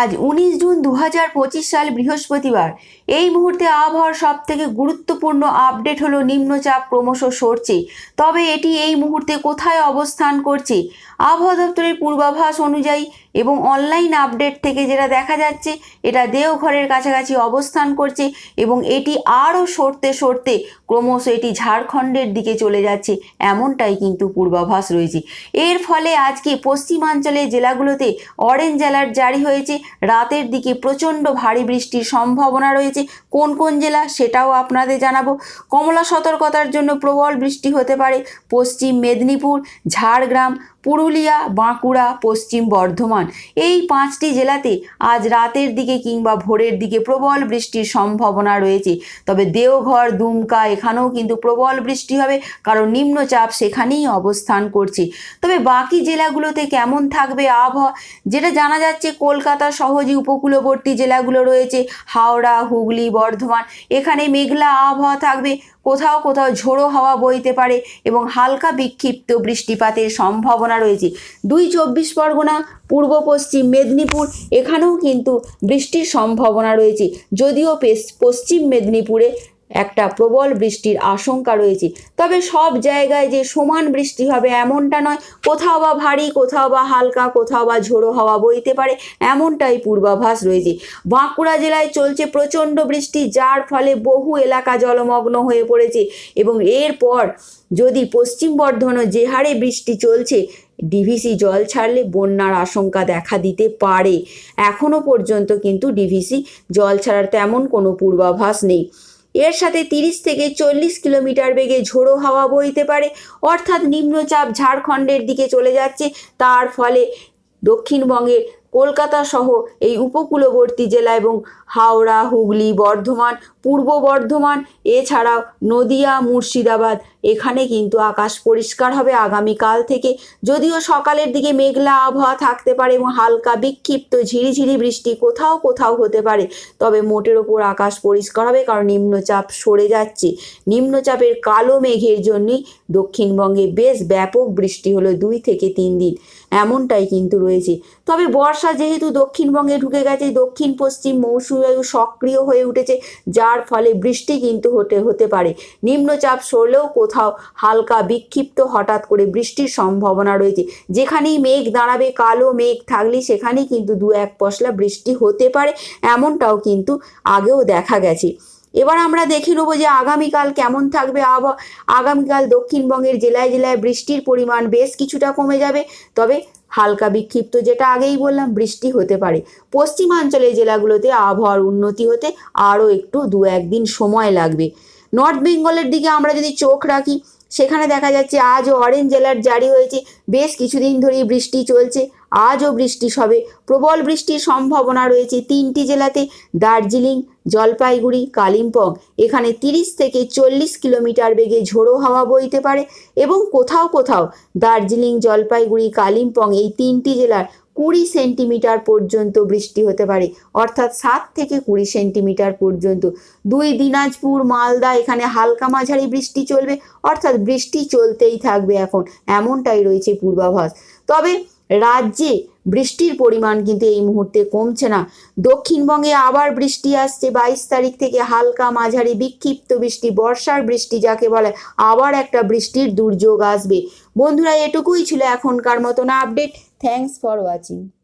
আজ উনিশ জুন দু হাজার পঁচিশ সাল বৃহস্পতিবার। এই মুহূর্তে আবহাওয়ার সব থেকে গুরুত্বপূর্ণ আপডেট হলো নিম্নচাপ ক্রমশ সরছে। তবে এটি এই মুহূর্তে কোথায় অবস্থান করছে? আবহাওয়া দপ্তরের পূর্বাভাস অনুযায়ী এবং অনলাইন আপডেট থেকে যেটা দেখা যাচ্ছে, এটা দেওঘরের কাছাকাছি অবস্থান করছে এবং এটি আরও সরতে সরতে ক্রমশ এটি ঝাড়খণ্ডের দিকে চলে যাচ্ছে, এমনটাই কিন্তু পূর্বাভাস রয়েছে। এর ফলে আজকে পশ্চিমাঞ্চলের জেলাগুলোতে অরেঞ্জ অ্যালার্ট জারি হয়েছে। রাতের দিকে প্রচণ্ড ভারী বৃষ্টির সম্ভাবনা রয়েছে। কোন কোন জেলা সেটাও আপনাদের জানাব। কমলা সতর্কতার জন্য প্রবল বৃষ্টি হতে পারে। পশ্চিম মেদিনীপুর, ঝাড়গ্রাম পুরুলিয়া, বাঁকুড়া, পশ্চিম বর্ধমান। এই পাঁচটি জেলাতে আজ রাতের দিকে কিংবা ভোরের দিকে প্রবল বৃষ্টির সম্ভাবনা রয়েছে। তবে দেওঘর, দুমকা, এখানেও কিন্তু প্রবল বৃষ্টি হবে, কারণ নিম্নচাপ সেখানেই অবস্থান করছে। তবে বাকি জেলাগুলোতে কেমন থাকবে আবহাওয়া, যেটা জানা যাচ্ছে কলকাতা সহ যে উপকূলবর্তী জেলাগুলো রয়েছে, হাওড়া, হুগলি, বর্ধমান, এখানে মেঘলা আবহাওয়া থাকবে, কোথাও কোথাও ঝোড়ো হাওয়া বইতে পারে এবং হালকা বিক্ষিপ্ত বৃষ্টিপাতের সম্ভাবনা রয়েছে। দুই চব্বিশ পরগনা, পূর্ব, পশ্চিম মেদিনীপুর, এখানেও কিন্তু বৃষ্টির সম্ভাবনা রয়েছে। যদিও পশ্চিম মেদিনীপুরে একটা প্রবল বৃষ্টির আশঙ্কা রয়েছে। তবে সব জায়গায় যে সমান বৃষ্টি হবে এমনটা নয়, কোথাও বা ভারী, কোথাও বা হালকা, কোথাও বা ঝোড়ো হাওয়া বইতে পারে, এমনটাই পূর্বাভাস রয়েছে। বাঁকুড়া জেলায় চলছে প্রচণ্ড বৃষ্টি, যার ফলে বহু এলাকা জলমগ্ন হয়ে পড়েছে এবং এরপর যদি পশ্চিম বর্ধমানে যে হারে বৃষ্টি চলছে, ডিভিসি জল ছাড়লে বন্যার আশঙ্কা দেখা দিতে পারে। এখনও পর্যন্ত কিন্তু ডিভিসি জল ছাড়ার তেমন কোনো পূর্বাভাস নেই। এর সাথে তিরিশ থেকে চল্লিশ কিলোমিটার বেগে ঝোড়ো হাওয়া বইতে পারে। অর্থাৎ নিম্নচাপ ঝাড়খণ্ডের দিকে চলে যাচ্ছে। তার ফলে দক্ষিণবঙ্গের কলকাতা সহ এই উপকূলবর্তী জেলা এবং হাওড়া, হুগলি, বর্ধমান, পূর্ব বর্ধমান, এছাড়াও নদিয়া, মুর্শিদাবাদ, এখানে কিন্তু আকাশ পরিষ্কার হবে আগামীকাল থেকে। যদিও সকালের দিকে মেঘলা আবহাওয়া থাকতে পারে এবং হালকা বিক্ষিপ্ত ঝিরিঝিরি বৃষ্টি কোথাও কোথাও হতে পারে, তবে মোটের ওপর আকাশ পরিষ্কার হবে কারণ নিম্নচাপ সরে যাচ্ছে। নিম্নচাপের কালো মেঘের জন্যই দক্ষিণবঙ্গে বেশ ব্যাপক বৃষ্টি হলো দুই থেকে তিন দিন, এমনটাই কিন্তু রয়েছে। তবে বর্ষা যেহেতু দক্ষিণবঙ্গে ঢুকে গেছে দক্ষিণ, পশ্চিম মৌসুমী সক্রিয় হয়ে উঠেছে, যার ফলে বৃষ্টি কিন্তু হতে হতে পারে। নিম্নচাপ সরলেও কোথাও হালকা বিক্ষিপ্ত হঠাৎ করে বৃষ্টির সম্ভাবনা রয়েছে। যেখানেই মেঘ দাঁড়াবে, কালো মেঘ থাকলেই সেখানেই কিন্তু দু এক পশলা বৃষ্টি হতে পারে, এমনটাও কিন্তু আগেও দেখা গেছে। এবার আমরা দেখে নেব যে আগামীকাল কেমন থাকবে আবহাওয়া। আগামীকাল দক্ষিণবঙ্গের জেলায় জেলায় বৃষ্টির পরিমাণ বেশ কিছুটা কমে যাবে, তবে হালকা বিক্ষিপ্ত, যেটা আগেই বললাম, বৃষ্টি হতে পারে। পশ্চিমাঞ্চলের জেলাগুলোতে আবহাওয়ার উন্নতি হতে আরও একটু দু একদিন সময় লাগবে। নর্থ বেঙ্গলের দিকে আমরা যদি চোখ রাখি সেখানে দেখা যাচ্ছে আজও অরেঞ্জ অ্যালার্ট জারি হয়েছে। বেশ কিছুদিন ধরেই বৃষ্টি চলছে, আজও বৃষ্টি হবে প্রবল বৃষ্টির সম্ভাবনা রয়েছে তিনটি জেলাতে, দার্জিলিং, জলপাইগুড়ি, কালিম্পং। এখানে তিরিশ থেকে চল্লিশ কিলোমিটার বেগে ঝোড়ো হাওয়া বইতে পারে এবং কোথাও কোথাও দার্জিলিং, জলপাইগুড়ি, কালিম্পং এই তিনটি জেলার কুড়ি সেন্টিমিটার পর্যন্ত বৃষ্টি হতে পারে, অর্থাৎ সাত থেকে কুড়ি সেন্টিমিটার পর্যন্ত। দুই দিনাজপুর, মালদা, এখানে হালকা মাঝারি বৃষ্টি চলবে, অর্থাৎ বৃষ্টি চলতেই থাকবে এখন। এমনটাই রয়েছে পূর্বাভাস। তবে রাজ্যে বৃষ্টির পরিমাণ কিন্তু এই মুহূর্তে কমছে না। দক্ষিণবঙ্গে আবার বৃষ্টি আসছে। বাইশ তারিখ থেকে হালকা মাঝারি বিক্ষিপ্ত বৃষ্টি, বর্ষার বৃষ্টি যাকে বলে, আবার একটা বৃষ্টির দুর্যোগ আসবে। বন্ধুরা, এটুকুই ছিল এখনকার মতন আপডেট। Thanks for watching